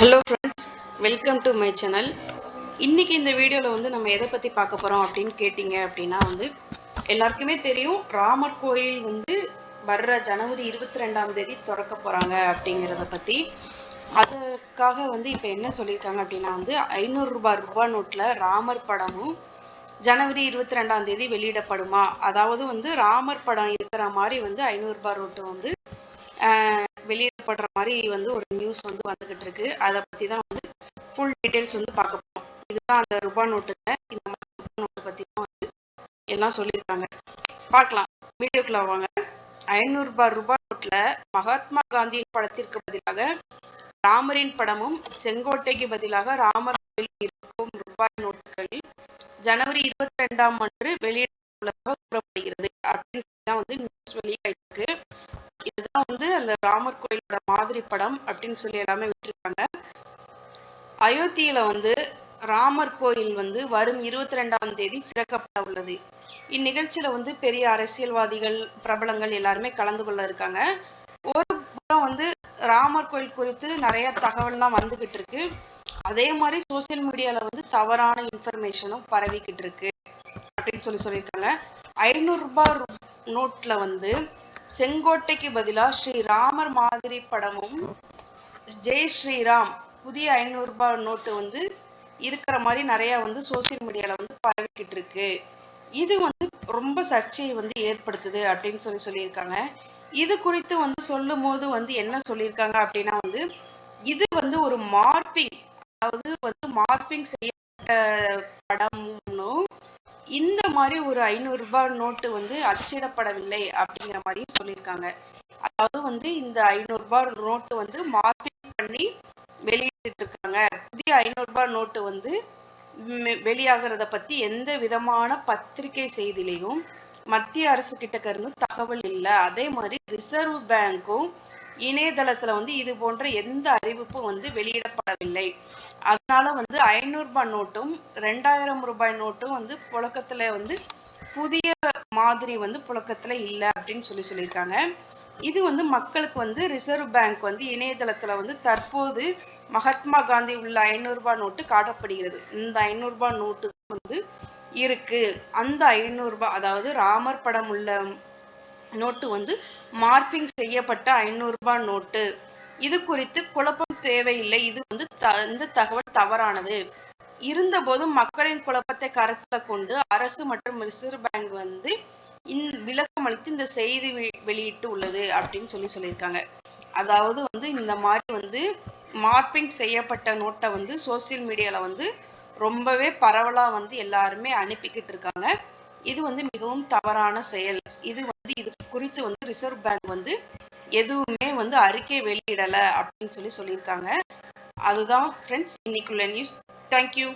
Hello friends welcome to my channel இன்றைக்கி இந்த வீடியோவில் வந்து நம்ம எதை பற்றி பார்க்க போகிறோம் அப்படின்னு கேட்டிங்க அப்படின்னா வந்து எல்லாருக்குமே தெரியும் ராமர் கோயில் வந்து வர்ற ஜனவரி இருபத்தி ரெண்டாம் தேதி திறக்க போகிறாங்க அப்படிங்கிறத பற்றி அதுக்காக வந்து இப்போ என்ன சொல்லியிருக்காங்க அப்படின்னா வந்து ஐநூறுரூபா ரூபா நோட்டில் ராமர் படமும் ஜனவரி இருபத்தி ரெண்டாம் தேதி வெளியிடப்படுமா? அதாவது வந்து ராமர் படம் இருக்கிற மாதிரி வந்து ஐநூறுரூபா நோட்டு வந்து வெளியிடப்படுற மாதிரி வந்து ஒரு நியூஸ் வந்து வந்துகிட்டு இருக்கு அதை பற்றி தான் வந்து ஃபுல் டீட்டெயில்ஸ் வந்து பார்க்க போகிறோம் இதுதான் அந்த ரூபா நோட்டுங்க இந்த மாதிரி ரூபா நோட்டு பற்றி தான் வந்து எல்லாம் சொல்லியிருக்காங்க. பார்க்கலாம். வீடியோக்குள்ள வாங்க. ஐநூறுரூபா ரூபா நோட்டில் மகாத்மா காந்தியின் படத்திற்கு பதிலாக ராமரின் படமும் செங்கோட்டைக்கு பதிலாக ராமர் கோயில் இருக்கும் ரூபாய் நோட்டுகள் ஜனவரி இருபத்தி ரெண்டாம் அன்று வெளியிடப்பட்டுள்ளதாக கூறப்படுகிறது. அப்படின்னு சொல்லி தான் வந்து நியூஸ் வெளியாயிருக்கு இதுதான் வந்து அந்த ராமர் கோயிலோட மாதிரி படம் அப்படின்னு சொல்லி எல்லாமே விட்டுருக்காங்க. அயோத்தியில வந்து ராமர் கோயில் வந்து வரும் இருபத்தி ரெண்டாம் தேதி திறக்கப்பட உள்ளது. இந்நிகழ்ச்சியில வந்து பெரிய அரசியல்வாதிகள் பிரபலங்கள் எல்லாருமே கலந்து கொள்ள இருக்காங்க. ஒரு புறம் வந்து ராமர் கோயில் குறித்து நிறைய தகவல்லாம் வந்துகிட்டு இருக்கு. அதே மாதிரி சோசியல் மீடியால வந்து தவறான இன்ஃபர்மேஷனும் பரவிக்கிட்டு இருக்கு அப்படின்னு சொல்லி சொல்லியிருக்காங்க. ஐநூறு ரூபாய் நோட்ல வந்து செங்கோட்டைக்கு பதிலா ஸ்ரீ ராமர் மாதிரி படமும் ஜெய் ஸ்ரீராம் புதிய ஐநூறு ரூபாய் நோட்டு வந்து இருக்கிற மாதிரி நிறைய வந்து சோசியல் மீடியால வந்து பரவிக்கிட்டு இருக்கு. இது வந்து ரொம்ப சர்ச்சையை வந்து ஏற்படுத்துது அப்படின்னு சொல்லி சொல்லியிருக்காங்க. இது குறித்து வந்து சொல்லும் போது வந்து என்ன சொல்லியிருக்காங்க அப்படின்னா வந்து இது வந்து ஒரு மார்பிங் அதாவது வந்து மார்பிங் செய்யப்பட்ட படம் இந்த மாதிரி ஒரு ஐநூறு ரூபாய் நோட்டு வந்து அச்சிடப்படவில்லை அப்படிங்கிற மாதிரியும் சொல்லியிருக்காங்க. அதாவது வந்து இந்த ஐநூறு ரூபாய் நோட்டு வந்து மார்பிங் பண்ணி வெளியிட்டு இருக்காங்க புதிய ஐநூறு ரூபாய் நோட்டு வந்து வெளியாகிறத பத்தி எந்த விதமான பத்திரிகை செய்திலையும் மத்திய அரசு கிட்ட இருந்து தகவல் இல்லை. அதே மாதிரி ரிசர்வ் பேங்க்கும் இணையதளத்தில் வந்து இது போன்ற எந்த அறிவிப்பும் வந்து வெளியிடப்படவில்லை. அதனால வந்து ஐநூறுபாய் நோட்டும் ரெண்டாயிரம் ரூபாய் நோட்டும் வந்து புழக்கத்தில் வந்து புதிய மாதிரி வந்து புழக்கத்தில் இல்லை அப்படின்னு சொல்லி சொல்லியிருக்காங்க. இது வந்து மக்களுக்கு வந்து ரிசர்வ் பேங்க் வந்து இணையதளத்தில் வந்து தற்போது மகாத்மா காந்தி உள்ள ஐநூறுரூபா நோட்டு காட்டப்படுகிறது. இந்த ஐநூறுரூபா நோட்டு வந்து இருக்கு. அந்த ஐநூறுரூபா அதாவது ராமர் படம் உள்ள நோட்டு வந்து மார்பிங் செய்யப்பட்ட ஐநூறுரூபா நோட்டு. இது குறித்து குழப்பம் தேவையில்லை. இது வந்து த இந்த தகவல் தவறானது. இருந்தபோதும் மக்களின் குழப்பத்தை கருத்தில் கொண்டு அரசு மற்றும் ரிசர்வ் பேங்க் வந்து இந் விளக்கம் அளித்து இந்த செய்தி வெளியிட்டு உள்ளது அப்படின்னு சொல்லி சொல்லியிருக்காங்க. அதாவது வந்து இந்த மாதிரி வந்து மார்பிங் செய்யப்பட்ட நோட்டை வந்து சோசியல் மீடியாவில் வந்து ரொம்பவே பரவலாக வந்து எல்லாருமே அனுப்பிக்கிட்டு இருக்காங்க. இது வந்து மிகவும் தவறான செயல். இது வந்து இது குறித்து வந்து ரிசர்வ் பேங்க் வந்து எதுவுமே வந்து அறிக்கை வெளியிடல அப்படின்னு சொல்லி சொல்லியிருக்காங்க. அதுதான் ஃப்ரெண்ட்ஸ் இன்னைக்குள்ள நியூஸ் தேங்க்யூ